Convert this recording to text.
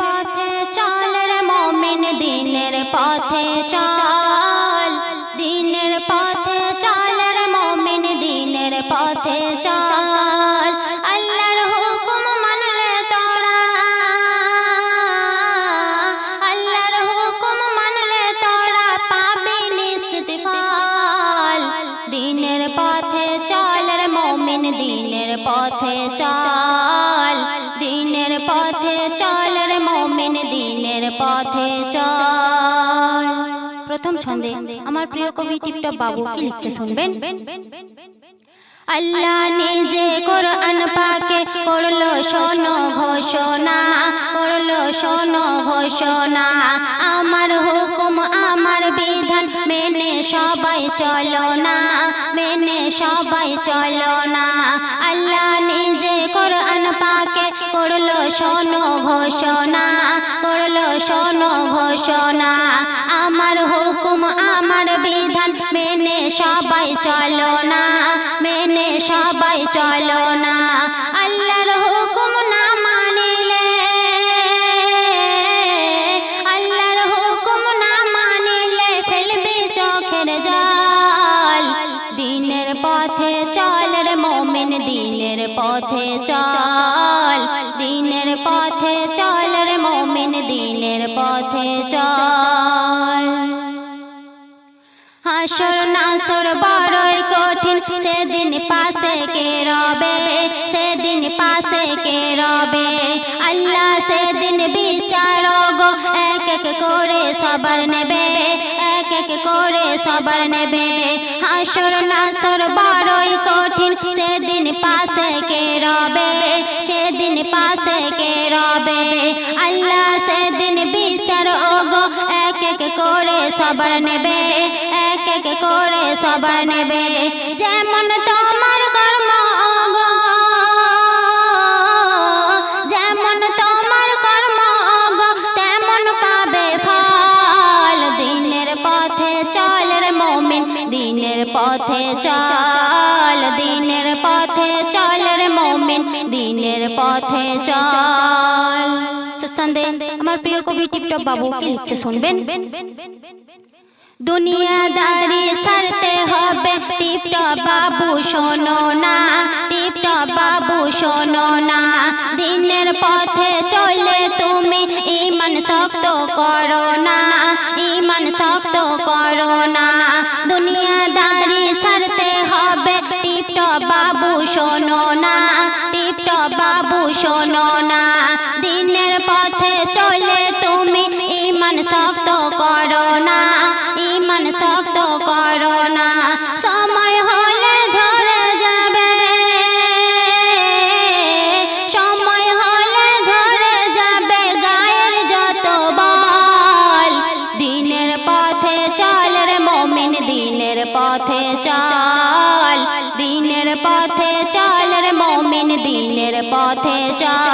পথে চল রে মমিন, দিনের পথে চল। দিনের পথে চল রে মমিন, দিনের পথে চল। আল্লাহর হুকুম মানলে তোরা, আল্লাহর হুকুম মানলে তোরা পাবি নিশ্চিত ফল। দিনের পথে চল রে মমিন, দিনের পথে চল। পথে চল রে মমিন, দিনের পথে চল। প্রথম ছন্দে আমার প্রিয় কবি টিপটপ বাবু কি লিখছে শুনবেন? আল্লাহ নিজে কোরআন পাকে করল শোনো ঘোষণা, করল শোনো ঘোষণা, আমার হুকুম আমার বিধান মেনে সবাই চলো না, মেনে সবাই চলো না। আল্লাহ নিজে কোরআন পাকে করল শোনো ঘোষণা, করল শোনো ঘোষণা। আমার হুকুম, আমার বিধান মেনে সবাই চলো না, মেনে সবাই চলো না। আল্লাহর দিনের পথে চল, দিনের পথে চল রে মমিন, দিনের পথে চল। হাসর নাসর বড়ই কঠিন, সেদিন পাশে কে রবে? সেদিন পাশে কে রবে? আল্লাহ সেদিন বিচার গো এক এক করে সবার নেবে, এক এক করে সবার নেবে। হাসর নাসর বড়ই কঠিন। সেদিন পাশে কে রবে? সেদিন পাশে কে রবে? আল্লাহ সেদিন বিচার গো এক এক করে সবার নেবে। এক এক করে সবার নেবে। যেমন তোমার পথে চল, দিনের পথে চল রে মমিন, দিনের পথে চল। সন্দে আমার প্রিয় কবি টিপটপ বাবু, কি লিখছে শুনবেন? দুনিয়াদারি ছাড়তে হবে, টিপটপ বাবু, শোনো না, টিপটপ বাবু, শোনো না। দিনের পথে চলে তুমি ইমান শক্ত করো না ইমান শক্ত করো না। টিপটপ বাবু শোনো না টিপটপ বাবু শোনো না। দিনের পথে চলে তুমি ইমান শক্ত করো না ইমান শক্ত করো না। সময় হলে ঝরে যাবে। সময় হলে ঝরে যাবে গায়ের যত বল। দিনের পথে চল রে মমিন, দিনের পথে চল। পথে চল